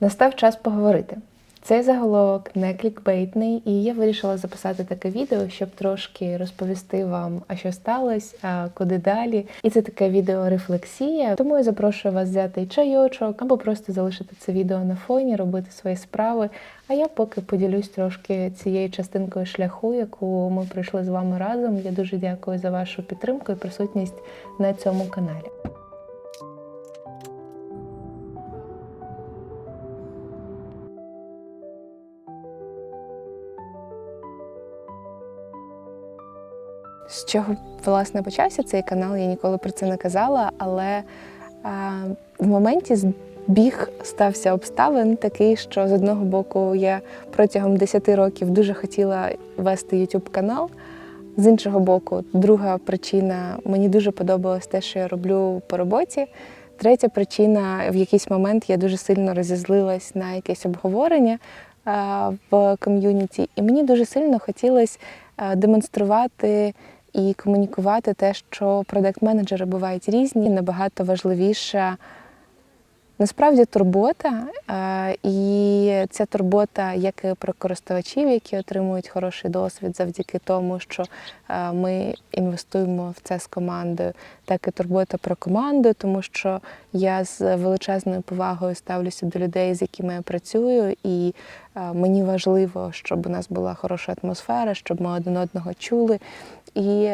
Настав час поговорити. Цей заголовок не клікбейтний, і я вирішила записати таке відео, щоб трошки розповісти вам, а що сталося, а куди далі. І це таке відео рефлексія. Тому я запрошую вас взяти чайочок або просто залишити це відео на фоні, робити свої справи. А я поки поділюсь трошки цією частинкою шляху, яку ми пройшли з вами разом. Я дуже дякую за вашу підтримку і присутність на цьому каналі. З чого власне почався цей канал? Я ніколи про це не казала, але а, в моменті збіг стався обставин такий, що з одного боку я протягом 10 років дуже хотіла вести YouTube канал. З іншого боку, друга причина мені дуже подобалось те, що я роблю по роботі. Третя причина в якийсь момент я дуже сильно розізлилась на якесь обговорення в ком'юніті, і мені дуже сильно хотілося демонструвати і комунікувати те, що продакт-менеджери бувають різні, набагато важливіша насправді турбота. е, І ця турбота як і про користувачів, які отримують хороший досвід завдяки тому, що е, ми інвестуємо в це з командою, так і турбота про команду, тому що я з величезною повагою ставлюся до людей, з якими я працюю, і е, мені важливо, щоб у нас була хороша атмосфера, щоб ми один одного чули. І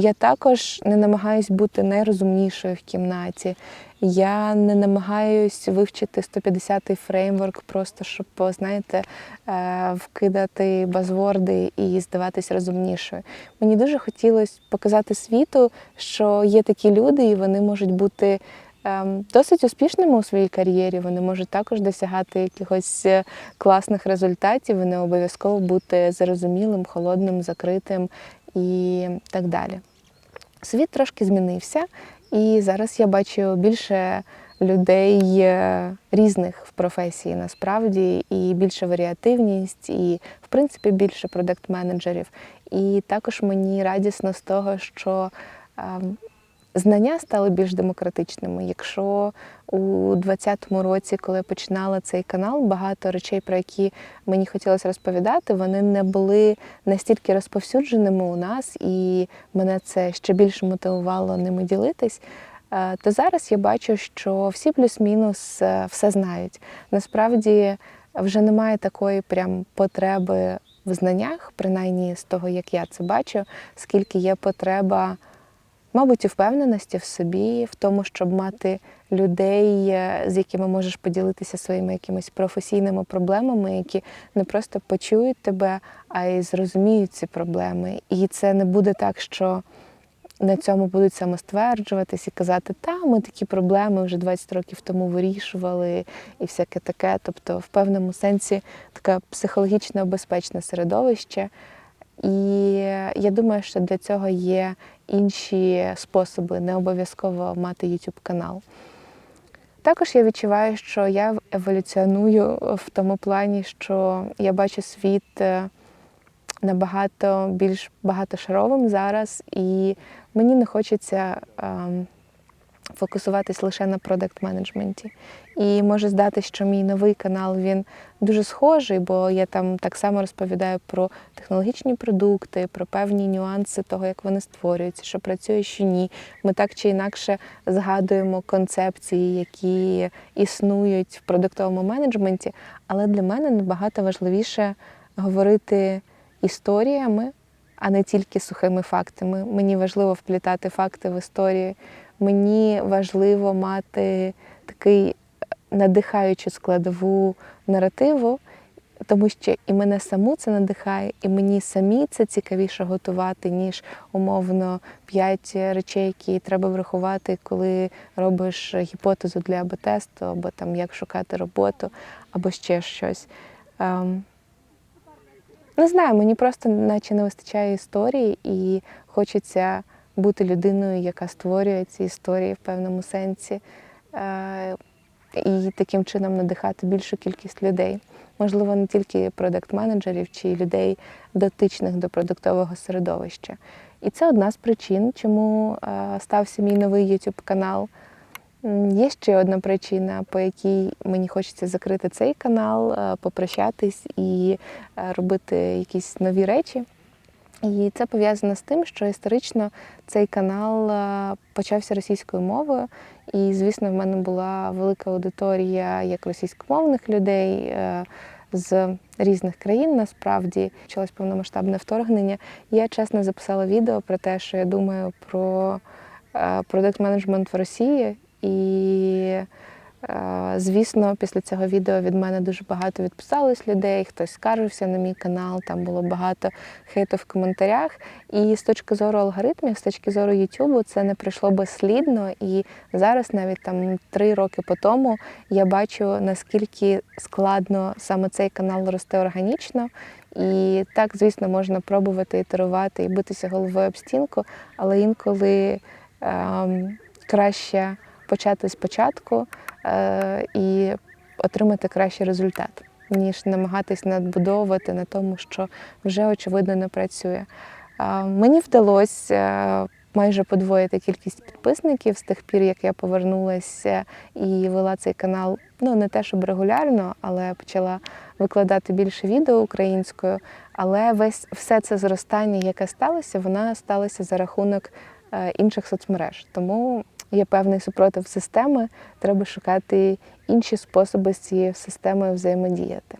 я також не намагаюсь бути найрозумнішою в кімнаті. Я не намагаюсь вивчити 150-й фреймворк, просто щоб, знаєте, е, вкидати базворди і здаватись розумнішою. Мені дуже хотілося показати світу, що є такі люди, і вони можуть бути. ем, Досить успішними у своїй кар'єрі, вони можуть також досягати якихось е, класних результатів, не обов'язково бути зарозумілим, холодним, закритим і так далі. Світ трошки змінився, і зараз я бачу більше людей е, різних в професії насправді, і більше варіативність, і, в принципі, більше продакт-менеджерів. І також мені радісно з того, що ем, знання стали більш демократичними. Якщо у 2020 році, коли я починала цей канал, багато речей, про які мені хотілося розповідати, вони не були настільки розповсюдженими у нас, і мене це ще більше мотивувало ними ділитись. е, То зараз я бачу, що всі плюс-мінус е, все знають. Насправді вже немає такої прям потреби в знаннях, принаймні з того, як я це бачу, скільки є потреба мабуть, у впевненості в собі, в тому, щоб мати людей, е, з якими можеш поділитися своїми якимись професійними проблемами, які не просто почують тебе, а й зрозуміють ці проблеми. І це не буде так, що на цьому будуть самостверджуватись і казати, та ми такі проблеми вже 20 років тому вирішували, і всяке таке. Тобто, в певному сенсі таке психологічно безпечне середовище. І я думаю, що для цього є інші способи, не обов'язково мати YouTube канал. Також я відчуваю, що я еволюціоную в тому плані, що я бачу світ е, набагато більш багатошаровим зараз, і мені не хочеться ем, фокусуватись лише на продакт-менеджменті. І може здати, що мій новий канал він дуже схожий, бо я там так само розповідаю про технологічні продукти, про певні нюанси того, як вони створюються, що працює, що ні. Ми так чи інакше згадуємо концепції, які існують в продуктовому менеджменті. Але для мене набагато важливіше говорити історіями, а не тільки сухими фактами. Мені важливо вплітати факти в історії. Мені важливо мати такий надихаючу складову наративу, тому що і мене саму це надихає, і мені самі це цікавіше готувати, ніж умовно п'ять речей, які треба врахувати, коли робиш гіпотезу для АБ-тесту, або там як шукати роботу, або ще щось. Ем, Не знаю, мені просто наче не вистачає історії, і хочеться бути людиною, яка створює ці історії в певному сенсі. І таким чином надихати більшу кількість людей. Можливо, не тільки продакт-менеджерів чи людей, дотичних до продуктового середовища. І це одна з причин, чому е, стався мій новий YouTube канал. Є ще одна причина, по якій мені хочеться закрити цей канал, е, попрощатись і е, робити якісь нові речі. І це пов'язано з тим, що історично цей канал е, почався російською мовою. І, звісно, в мене була велика аудиторія як російськомовних людей е, з різних країн. Насправді почалось повномасштабне вторгнення. Я чесно записала відео про те, що я думаю про е, продакт менеджмент в Росії. І, звісно, після цього відео від мене дуже багато відписалось людей, хтось скаржився на мій канал, там було багато хейту в коментарях. І з точки зору алгоритмів, з точки зору Ютубу, це не пройшло безслідно. І зараз, навіть там три роки по тому, я бачу, наскільки складно саме цей канал росте органічно. І так, звісно, можна пробувати ітерувати і битися головою об стінку, але інколи ем, краще почати спочатку е, і отримати кращий результат, ніж намагатись надбудовувати на тому, що вже очевидно не працює. Мені вдалося е, майже подвоїти кількість підписників з тих пір, як я повернулася і вела цей канал. Ну не те, щоб регулярно, але почала викладати більше відео українською. Але весь все це зростання, яке сталося, воно сталося за рахунок інших соцмереж. Тому є певний супротив системи. Треба шукати інші способи з цією системою взаємодіяти.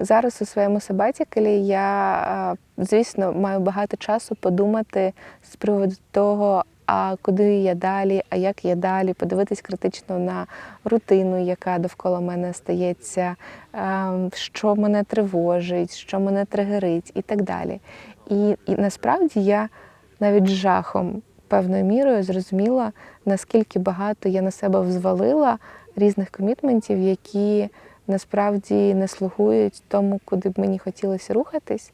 Зараз у своєму сабатікалі я, е, звісно, маю багато часу подумати з приводу того, а куди я далі, а як я далі, подивитись критично на рутину, яка довкола мене стається, ем, що мене тривожить, що мене тригерить і так далі. І, і насправді я навіть жахом певною мірою зрозуміла, наскільки багато я на себе взвалила різних комітментів, які насправді не слугують тому, куди б мені хотілося рухатись.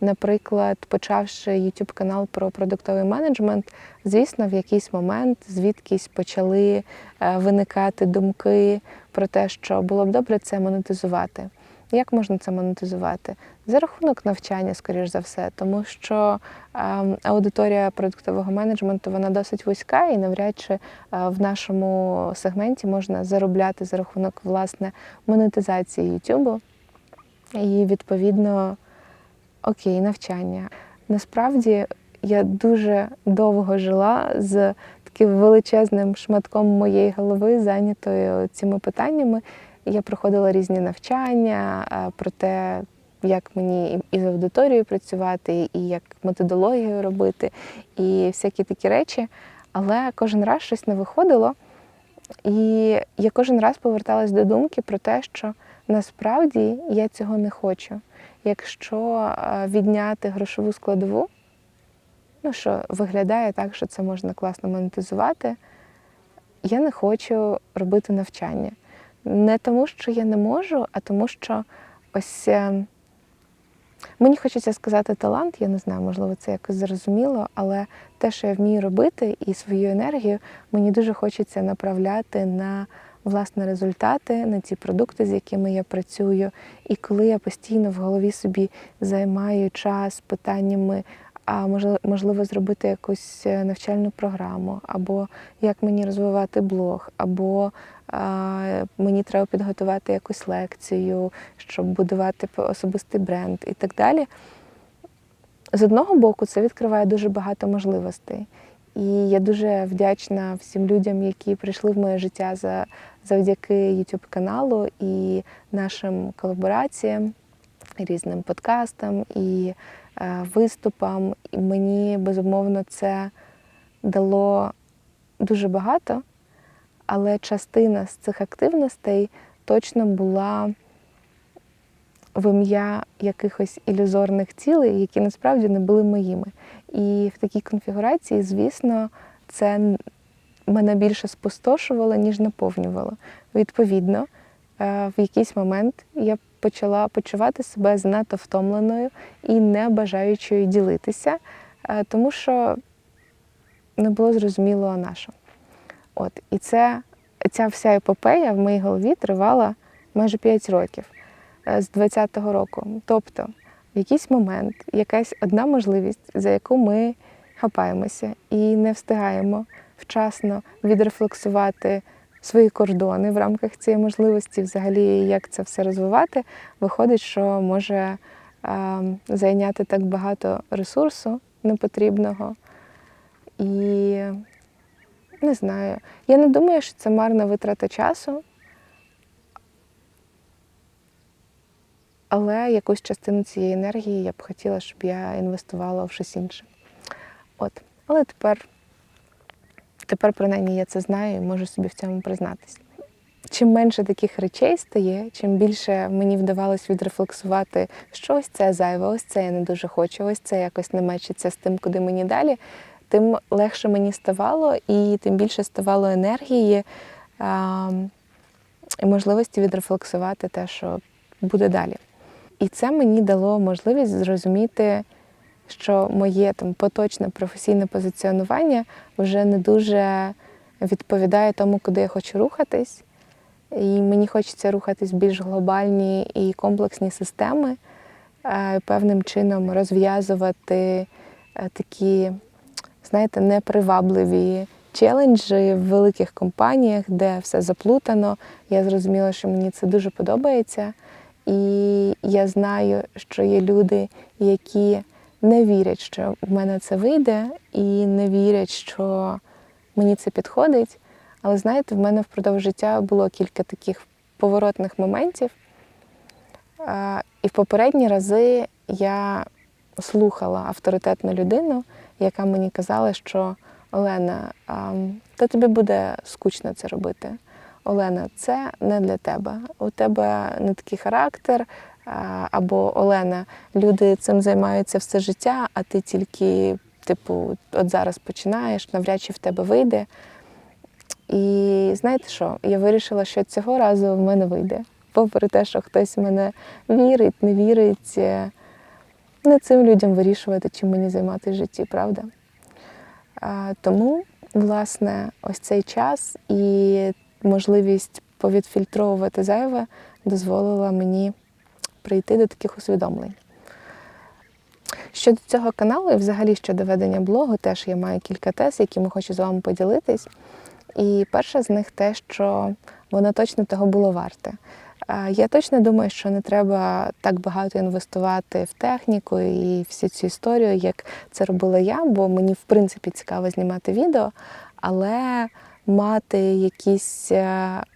Наприклад, почавши YouTube канал про продуктовий менеджмент, звісно, в якийсь момент звідкись почали е, виникати думки про те, що було б добре це монетизувати. Як можна це монетизувати? За рахунок навчання, скоріш за все, тому що ем, аудиторія продуктового менеджменту вона досить вузька, і навряд чи е, в нашому сегменті можна заробляти за рахунок власне монетизації YouTube. І відповідно окей, навчання. Насправді я дуже довго жила з таким величезним шматком моєї голови, зайнятою цими питаннями. Я проходила різні навчання е, про те, як мені і з аудиторією працювати, і як методологію робити, і всякі такі речі. Але кожен раз щось не виходило. І я кожен раз поверталась до думки про те, що насправді я цього не хочу. Якщо е, відняти грошову складову, ну що виглядає так, що це можна класно монетизувати, я не хочу робити навчання. Не тому, що я не можу, а тому, що ось е, мені хочеться сказати талант, я не знаю, можливо, це якось зрозуміло, але те, що я вмію робити, і свою енергію мені дуже хочеться направляти на власне результати, на ті продукти, з якими я працюю. І коли я постійно в голові собі займаю час питаннями, а можливо, зробити якусь е, навчальну програму, або як мені розвивати блог, або а, мені треба підготувати якусь лекцію, щоб будувати особистий бренд і так далі. З одного боку, це відкриває дуже багато можливостей. І я дуже вдячна всім людям, які прийшли в моє життя за, завдяки YouTube каналу і нашим колабораціям, різним подкастам і е, виступам. І мені безумовно це дало дуже багато, але частина з цих активностей точно була в ім'я якихось ілюзорних цілей, які насправді не були моїми. І в такій конфігурації, звісно, це мене більше спустошувало, ніж наповнювало. Відповідно, в якийсь момент я почала почувати себе занадто втомленою і не бажаючою ділитися, е, тому що не було зрозуміло на що. От, і це, ця вся епопея в моїй голові тривала майже 5 років е, з 20-го року. Тобто, в якийсь момент якась одна можливість, за яку ми хапаємося і не встигаємо вчасно відрефлексувати свої кордони в рамках цієї можливості, взагалі, як це все розвивати, виходить, що може зайняти так багато ресурсу непотрібного. І не знаю. Я не думаю, що це марна витрата часу. Але якусь частину цієї енергії я б хотіла, щоб я інвестувала в щось інше. От. Але тепер, тепер принаймні, я це знаю і можу собі в цьому признатися. Чим менше таких речей стає, чим більше мені вдавалось відрефлексувати, що ось це зайве, ось це я не дуже хочу, ось це якось не мечиться з тим, куди мені далі, тим легше мені ставало, і тим більше ставало енергії а, і можливості відрефлексувати те, що буде далі. І це мені дало можливість зрозуміти, що моє там поточне професійне позиціонування вже не дуже відповідає тому, куди я хочу рухатись. І мені хочеться рухатись більш глобальні і комплексні системи, е, певним чином розв'язувати е, такі, знаєте, непривабливі челенджі в великих компаніях, де все заплутано. Я зрозуміла, що мені це дуже подобається. І я знаю, що є люди, які не вірять, що в мене це вийде, і не вірять, що мені це підходить. Але знаєте, в мене впродовж життя було кілька таких поворотних моментів. І в попередні рази я слухала авторитетну людину, яка мені казала, що Олена, та тобі буде скучно це робити. Олена, це не для тебе. У тебе не такий характер. Або Олена, люди цим займаються все життя, а ти тільки, типу, от зараз починаєш, навряд чи в тебе вийде. І знаєте що? Я вирішила, що цього разу в мене вийде. Попри те, що хтось в мене вірить, не вірить, не цим людям вирішувати, чим мені займатися в житті, правда? Тому, власне, ось цей час і можливість повідфільтровувати зайве дозволила мені прийти до таких усвідомлень. Щодо цього каналу, і взагалі щодо ведення блогу, теж я маю кілька тез, якими хочу з вами поділитись. І перша з них те, що воно точно того було варте. Я точно думаю, що не треба так багато інвестувати в техніку і всю цю історію, як це робила я, бо мені в принципі цікаво знімати відео, але мати якесь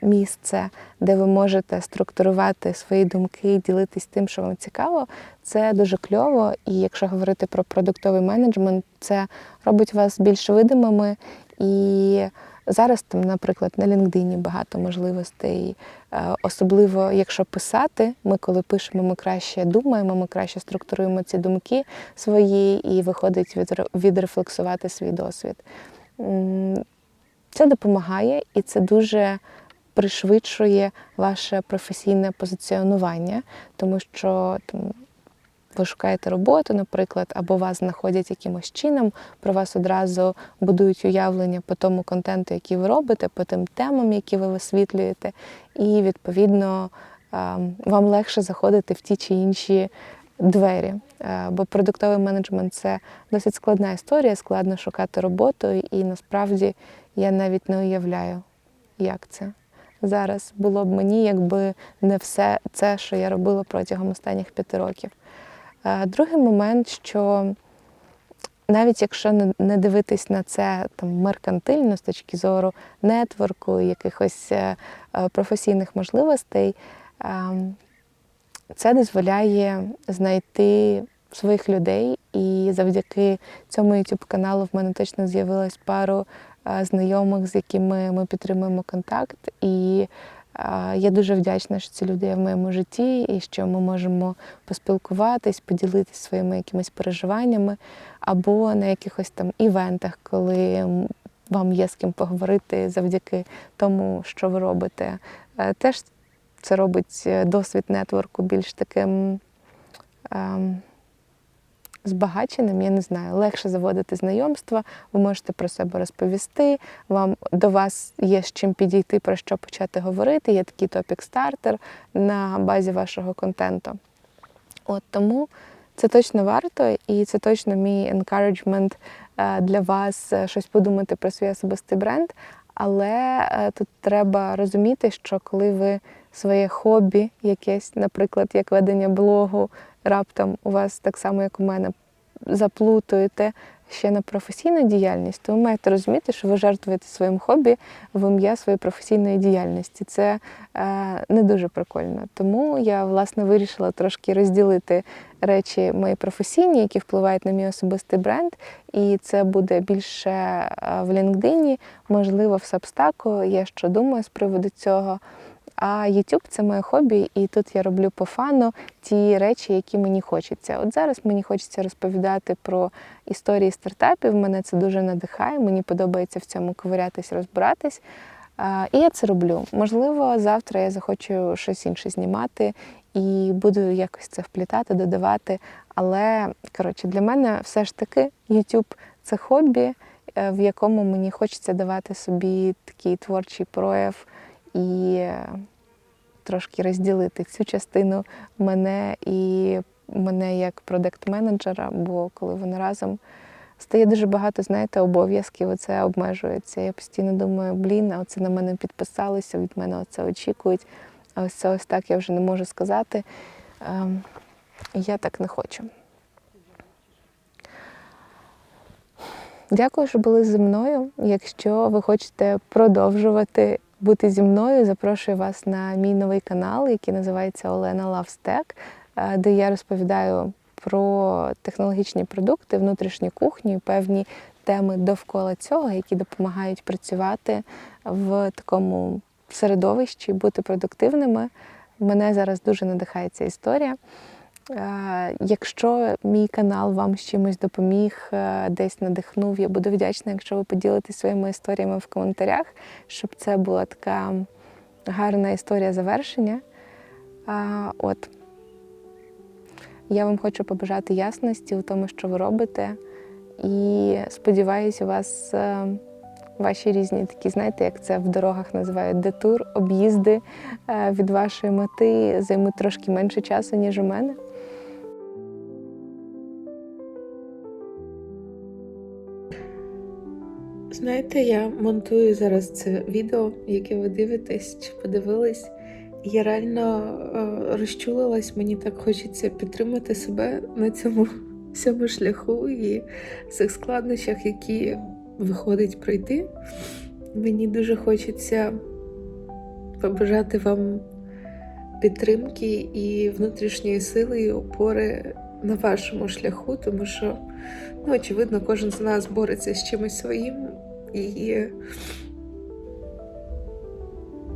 місце, де ви можете структурувати свої думки ділитись тим, що вам цікаво, це дуже кльово. І якщо говорити про продуктовий менеджмент, це робить вас більш видимими і. Зараз там, наприклад, на LinkedIn багато можливостей, е, особливо якщо писати, ми коли пишемо, ми краще думаємо, ми краще структуруємо ці думки свої і виходить відрефлексувати свій досвід. Це допомагає і це дуже пришвидшує ваше професійне позиціонування, тому що там ви шукаєте роботу, наприклад, або вас знаходять якимось чином, про вас одразу будують уявлення по тому контенту, який ви робите, по тим темам, які ви висвітлюєте, і відповідно вам легше заходити в ті чи інші двері. Бо продуктовий менеджмент це досить складна історія, складно шукати роботу, і насправді я навіть не уявляю, як це. Зараз було б мені, якби не все це, що я робила протягом останніх п'яти років. Другий момент, що навіть якщо не дивитись на це там меркантильно з точки зору нетворку, якихось е, е, професійних можливостей, це дозволяє знайти своїх людей. І завдяки цьому youtube каналу в мене точно з'явилось пару знайомих, з якими ми підтримуємо контакт. І я дуже вдячна, що ці люди є в моєму житті і що ми можемо поспілкуватись, поділитися своїми якимись переживаннями, або на якихось там івентах, коли вам є з ким поговорити завдяки тому, що ви робите. Е, теж це робить е, досвід нетворку більш таким. Ем, збагаченим, я не знаю, легше заводити знайомства, ви можете про себе розповісти, вам до вас є з чим підійти, про що почати говорити. Є такий топік-стартер на базі вашого контенту. От Тому це точно варто, і це точно мій encouragement е, для вас е, щось подумати про свій особистий бренд. Але е, тут треба розуміти, що коли ви своє хобі, якесь, наприклад, як ведення блогу, раптом у вас так само, як у мене, заплутуєте ще на професійну діяльність, то ви маєте розуміти, що ви жертвуєте своїм хобі в ім'я своєї професійної діяльності. Це е, не дуже прикольно. Тому я власне вирішила трошки розділити речі мої професійні, які впливають на мій особистий бренд. І це буде більше е, в LinkedIn, можливо, в Substack. Я що думаю з приводу цього. А YouTube – це моє хобі, і тут я роблю по фану ті речі, які мені хочеться. От зараз мені хочеться розповідати про історії стартапів. Мене це дуже надихає. Мені подобається в цьому ковирятись, розбиратись. І я це роблю. Можливо, завтра я захочу щось інше знімати і буду якось це вплітати, додавати. Але коротше, для мене все ж таки YouTube – це хобі, е, в якому мені хочеться давати собі такий творчий прояв і трошки розділити цю частину мене і мене як продакт-менеджера, бо коли вони разом стає дуже багато, знаєте, обов'язків, оце обмежується. Я постійно думаю, блін, а оце на мене підписалися, від мене оце очікують. А ось це ось так я вже не можу сказати. Ем, Я так не хочу. Дякую, що були зі мною. Якщо ви хочете продовжувати бути зі мною, запрошую вас на мій новий канал, який називається Олена Лавстек, де я розповідаю про технологічні продукти, внутрішню кухню, і певні теми довкола цього, які допомагають працювати в такому середовищі, бути продуктивними. Мене зараз дуже надихає ця історія. Е, Якщо мій канал вам з чимось допоміг, е, десь надихнув, я буду вдячна, якщо ви поділитесь своїми історіями в коментарях, щоб це була така гарна історія завершення. От. Я вам хочу побажати ясності у тому, що ви робите. І сподіваюся, у вас е, ваші різні такі, знаєте, як це в дорогах називають детур, об'їзди е, від вашої мети займуть трошки менше часу, ніж у мене. Знаєте, я монтую зараз це відео, яке ви дивитесь чи подивились. Я реально е, розчулилась, мені так хочеться підтримати себе на цьому всьому шляху і цих складнощах, які виходить пройти. Мені дуже хочеться побажати вам підтримки і внутрішньої сили і опори на вашому шляху, тому що, ну, очевидно, кожен з нас бореться з чимось своїм. І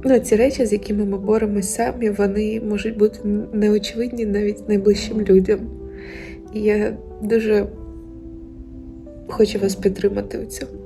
ну, ці речі, з якими ми боремось самі, вони можуть бути неочевидні навіть найближчим людям. І я дуже хочу вас підтримати у цьому.